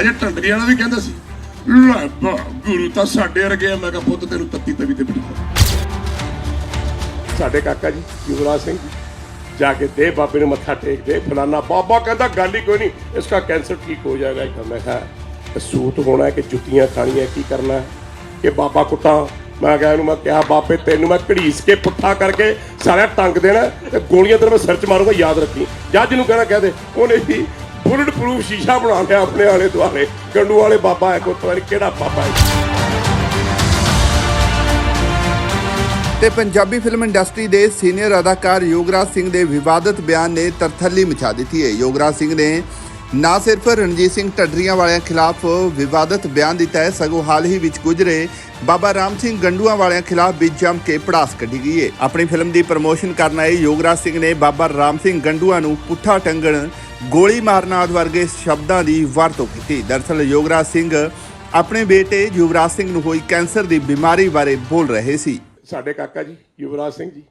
ਅਜੇ ਢੰਡਰੀ ਵਾਲਾ ਵੀ ਕਹਿੰਦਾ ਸੀ, ਲੈ ਬਾ ਗੁਰੂ ਤਾਂ ਸਾਡੇ ਵਰਗੇ ਆ। ਮੈਂ ਕਿਹਾ, ਪੁੱਤ, ਤੈਨੂੰ ਤੱਤੀ ਤਵੀ ਤੇ ਬਿਠਾ। ਸਾਡੇ ਕਾਕਾ ਜੀ, ਯੁਵਰਾਜ ਸਿੰਘ ਜਾ ਕੇ ਦੇ ਬਾਬੇ ਨੂੰ ਮੱਥਾ ਟੇਕ ਦੇ, ਫਲਾਨਾ ਬਾਬਾ ਕਹਿੰਦਾ, ਗੱਲ ਹੀ ਕੋਈ ਨਹੀਂ ਇਸਕਾ ਕੈਂਸਰ ਠੀਕ ਹੋ ਜਾਏਗਾ। ਇੱਕ ਮੈਂ ਕਿਹਾ ਸੂਤ ਹੋਣਾ ਕਿ ਜੁੱਤੀਆਂ ਖਾਣੀਆਂ, ਕੀ ਕਰਨਾ ਕਿ ਬਾਬਾ ਕੁੱਟਾਂ? ਮੈਂ ਕਿਹਾ, ਇਹਨੂੰ ਮੈਂ ਕਿਹਾ ਬਾਪੇ ਤੈਨੂੰ ਮੈਂ ਘੜੀਸ ਕੇ ਪੁੱਠਾ ਕਰਕੇ ਸਾਰਾ ਟੰਗ ਦੇਣਾ ਤੇ ਗੋਲੀਆਂ ਤੇਰੇ ਮੈਂ ਸਿਰ 'ਚ ਮਾਰੂੰਗਾ, ਯਾਦ ਰੱਖੀ। ਜੱਜ ਨੂੰ ਕਹਿਣਾ, ਕਹਿ ਦੇ, ਉਹਨੇ ਵੀ ਬੁਲਟ ਪ੍ਰੂਫ ਸ਼ੀਸ਼ਾ ਬਣਾ ਲਿਆ ਆਪਣੇ ਆਲੇ ਦੁਆਲੇ। ਗੰਡੂ ਵਾਲੇ ਬਾਬਾ ਹੈ ਕੋਈ ਪਤਾ ਨਹੀਂ ਕਿਹੜਾ ਬਾਬਾ ਹੈ? ਤੇ ਪੰਜਾਬੀ ਫਿਲਮ ਇੰਡਸਟਰੀ ਦੇ ਸੀਨੀਅਰ ਅਦਾਕਾਰ ਯੋਗਰਾਜ ਸਿੰਘ ਦੇ ਵਿਵਾਦਤ ਬਿਆਨ ਨੇ ਤਰਥੱਲੀ ਮਚਾ ਦਿੱਤੀ ਹੈ। ਯੋਗਰਾਜ ਸਿੰਘ ਨੇ ਨਾ ਸਿਰਫ ਰਣਜੀਤ ਸਿੰਘ ਢੱਡਰੀਆਂ ਵਾਲਿਆਂ ਖਿਲਾਫ ਵਿਵਾਦਤ ਬਿਆਨ ਦਿੱਤਾ ਹੈ, ਸਗੋਂ ਹਾਲ ਹੀ ਵਿੱਚ ਗੁਜਰੇ ਬਾਬਾ ਰਾਮ ਸਿੰਘ ਗੰਡੂਆਂ ਵਾਲਿਆਂ ਖਿਲਾਫ ਵੀ ਜੰਮ ਕੇ ਪੜਾਸ ਕੱਢੀ ਗਈ ਹੈ। ਆਪਣੀ ਫਿਲਮ ਦੀ ਪ੍ਰਮੋਸ਼ਨ ਕਰਨ ਆਏ ਯੋਗਰਾਜ ਸਿੰਘ ਨੇ ਬਾਬਾ ਰਾਮ ਸਿੰਘ ਗੰਡੂਆਂ ਨੂੰ ਪੁੱਠਾ ਟੰਗਣ ਗੋਲੀ ਮਾਰਨਾਦ ਵਰਗੇ ਸ਼ਬਦਾਂ ਦੀ ਵਰਤੋਂ ਕੀਤੀ। ਦਰਅਸਲ ਯੋਗਰਾਜ ਸਿੰਘ ਆਪਣੇ ਬੇਟੇ ਯੁਵਰਾਜ ਸਿੰਘ ਨੂੰ ਹੋਈ ਕੈਂਸਰ ਦੀ ਬਿਮਾਰੀ ਬਾਰੇ ਬੋਲ ਰਹੇ ਸੀ। ਸਾਡੇ ਕਾਕਾ ਜੀ, ਯੁਵਰਾਜ ਸਿੰਘ ਜੀ,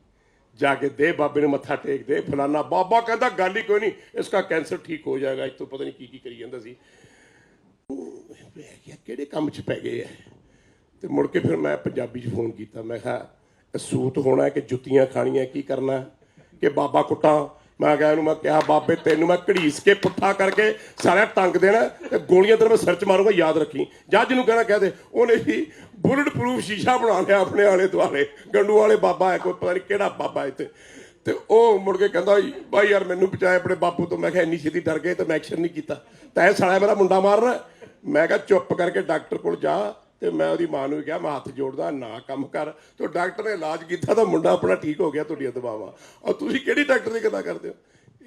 ਜਾ ਕੇ ਦੇ, ਬਾਬੇ ਨੂੰ ਮੱਥਾ ਟੇਕ ਦੇ, ਫਲਾਨਾ ਬਾਬਾ ਕਹਿੰਦਾ ਗੱਲ ਹੀ ਕੋਈ ਨਹੀਂ, ਇਸ ਇਸਕਾ ਕੈਂਸਰ ਠੀਕ ਹੋ ਜਾਏਗਾ ਇਸ ਤੋਂ ਪਤਾ ਨਹੀਂ ਕੀ ਕੀ ਕਰੀ ਜਾਂਦਾ ਸੀ। ਕਿਹੜੇ ਕੰਮ 'ਚ ਪੈ ਗਏ ਐ? ਤੇ ਮੁੜ ਕੇ ਫਿਰ ਮੈਂ ਪੰਜਾਬੀ 'ਚ ਫੋਨ ਕੀਤਾ, ਮੈਂ ਕਿਹਾ ਸੂਤ ਹੋਣਾ ਕਿ ਜੁੱਤੀਆਂ ਖਾਣੀਆਂ, ਕੀ ਕਰਨਾ ਕਿ ਬਾਬਾ ਕੁੱਟਾਂ ਮੈਂ ਕਿਹਾ ਇਹਨੂੰ ਮੈਂ ਕਿਹਾ, ਬਾਬੇ, ਤੈਨੂੰ ਮੈਂ ਘੜੀਸ ਕੇ ਪੁੱਠਾ ਕਰਕੇ ਸਾਰਾ ਟੰਗ ਦੇਣਾ ਤੇ ਗੋਲੀਆਂ ਤੇਰੇ ਮੈਂ ਸਿਰ 'ਚ ਮਾਰੂੰਗਾ, ਯਾਦ ਰੱਖੀ। ਜੱਜ ਨੂੰ ਕਹਿਣਾ, ਕਹਿ ਦੇ, ਉਹਨੇ ਵੀ ਬੁਲਟ ਪ੍ਰੂਫ ਸ਼ੀਸ਼ਾ ਬਣਾ ਲਿਆ ਆਪਣੇ ਆਲੇ ਦੁਆਲੇ। ਗੰਡੂ ਵਾਲੇ ਬਾਬਾ ਹੈ, ਕੋਈ ਪਤਾ ਨਹੀਂ ਕਿਹੜਾ ਬਾਬਾ ਇੱਥੇ। ਤੇ ਉਹ ਮੁੜ ਕੇ ਕਹਿੰਦਾ ਬਾਈ ਯਾਰ, ਮੈਨੂੰ ਬਚਾਏ ਆਪਣੇ ਬਾਪੂ ਤੋਂ। ਮੈਂ ਕਿਹਾ, ਇੰਨੀ ਛੇਤੀ ਡਰ ਗਏ ਤੇ ਮੈਂ ਐਕਸ਼ਨ ਨਹੀਂ ਕੀਤਾ। ਤੈਂ ਸਾਲਾ ਮੇਰਾ ਮੁੰਡਾ ਮਾਰਨਾ ਮੈਂ ਕਿਹਾ, ਚੁੱਪ ਕਰਕੇ ਡਾਕਟਰ ਕੋਲ ਜਾ ਤੇ ਮੈਂ ਉਹਦੀ ਮਾਂ ਨੂੰ ਕਿਹਾ ਮੈਂ ਹੱਥ ਜੋੜਦਾ ਨਾ ਕੰਮ ਕਰ। ਤੇ ਡਾਕਟਰ ਨੇ ਇਲਾਜ ਕੀਤਾ ਤਾਂ ਮੁੰਡਾ ਆਪਣਾ ਠੀਕ ਹੋ ਗਿਆ ਤੁਹਾਡੀਆਂ ਦਵਾਵਾਂ। ਔਰ ਤੁਸੀਂ ਕਿਹੜੀ ਡਾਕਟਰ ਦੀ ਗੱਲਾਂ ਕਰਦੇ ਹੋ?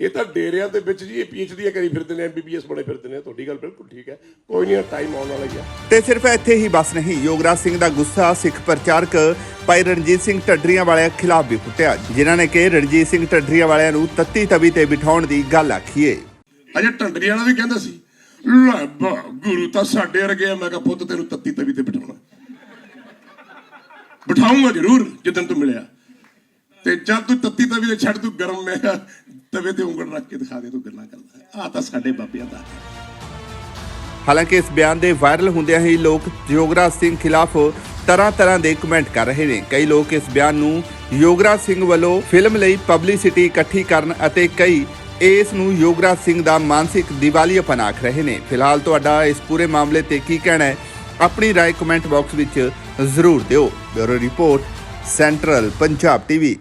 ਇਹ ਤਾਂ ਡੇਰਿਆਂ ਦੇ ਵਿੱਚ ਜੀ ਇਹ ਪੀਐਚਡੀ ਕਰੀ ਫਿਰਦੇ ਨੇ ਐਮਬੀਬੀਐਸ ਬਣੇ ਫਿਰਦੇ ਨੇ। ਤੁਹਾਡੀ ਗੱਲ ਬਿਲਕੁਲ ਠੀਕ ਹੈ। ਕੋਈ ਨਹੀਂ ਟਾਈਮ ਆਉਣ ਵਾਲਾ ਹੀ ਆ। ਤੇ ਸਿਰਫ ਇੱਥੇ ਹੀ ਬਸ ਨਹੀਂ ਯੋਗਰਾਜ ਸਿੰਘ ਦਾ ਗੁੱਸਾ ਸਿੱਖ ਪ੍ਰਚਾਰਕ ਭਾਈ ਰਣਜੀਤ ਸਿੰਘ ਢੱਡਰੀਆਂ ਵਾਲਿਆਂ ਖਿਲਾਫ ਵੀ ਫੁੱਟਿਆ ਜਿਨ੍ਹਾਂ ਨੇ ਕਿ ਰਣਜੀਤ ਸਿੰਘ ਢੱਡਰੀਆਂ ਵਾਲਿਆਂ ਨੂੰ ਤੱਤੀ ਤਵੀ ਤੇ ਬਿਠਾਉਣ ਦੀ ਗੱਲ ਆਖੀ ਏ ਅਜੇ ਢੰਡਰੀ ਵਾਲਾ ਵੀ ਕਹਿੰਦਾ ਸੀ ਲੈ ਬਾ ਗੁਰੂ ਤਾਂ ਸਾਡੇ ਵਰਗੇ ਆ। ਮੈਂ ਕਿਹਾ, ਪੁੱਤ, ਤੈਨੂੰ ਤੱਤੀ ਤਵੀ ਤੇ ਬਿਠਾਉਣਾ। ਬਿਠਾਉਂਗਾ ਜ਼ਰੂਰ ਜਦੋਂ ਤੂੰ ਮਿਲਿਆ। ਤੇ ਜਦ ਤੂੰ ਤੱਤੀ ਤਵੀ ਤੇ ਛੱਡ, ਤੂੰ ਗਰਮ ਮੈਂ ਤਵੇ ਤੇ ਉਂਗਲ ਰੱਖ ਕੇ ਦਿਖਾ ਦੇ, ਤੂੰ ਗੱਲਾਂ ਕਰਦਾ। ਆ ਤਾਂ ਸਾਡੇ ਬਾਬਿਆਂ ਦਾ। ਹਾਲਾਂਕਿ ਇਸ ਬਿਆਨ ਦੇ ਵਾਇਰਲ ਹੁੰਦਿਆਂ ਹੀ ਲੋਕ ਯੋਗਰਾਜ ਸਿੰਘ ਖਿਲਾਫ ਤਰ੍ਹਾਂ ਤਰ੍ਹਾਂ ਦੇ ਕਮੈਂਟ ਕਰ ਰਹੇ ਨੇ। ਕਈ ਲੋਕ ਇਸ ਬਿਆਨ ਨੂੰ ਯੋਗਰਾਜ ਸਿੰਘ ਵੱਲੋਂ ਫਿਲਮ ਲਈ ਪਬਲਿਸਿਟੀ ਇਕੱਠੀ ਕਰਨ ਅਤੇ ਕਈ ਇਸ ਨੂੰ ਯੋਗਰਾਜ ਸਿੰਘ ਦਾ ਮਾਨਸਿਕ ਦਿਵਾਲੀਆਪਨ ਆਖ ਰਹੇ ਨੇ ਫਿਲਹਾਲ ਤੁਹਾਡਾ ਇਸ ਪੂਰੇ ਮਾਮਲੇ ਤੇ ਕੀ ਕਹਿਣਾ ਹੈ ਆਪਣੀ رائے ਕਮੈਂਟ ਬਾਕਸ ਵਿੱਚ ਜ਼ਰੂਰ ਦਿਓ bureau report central Punjab TV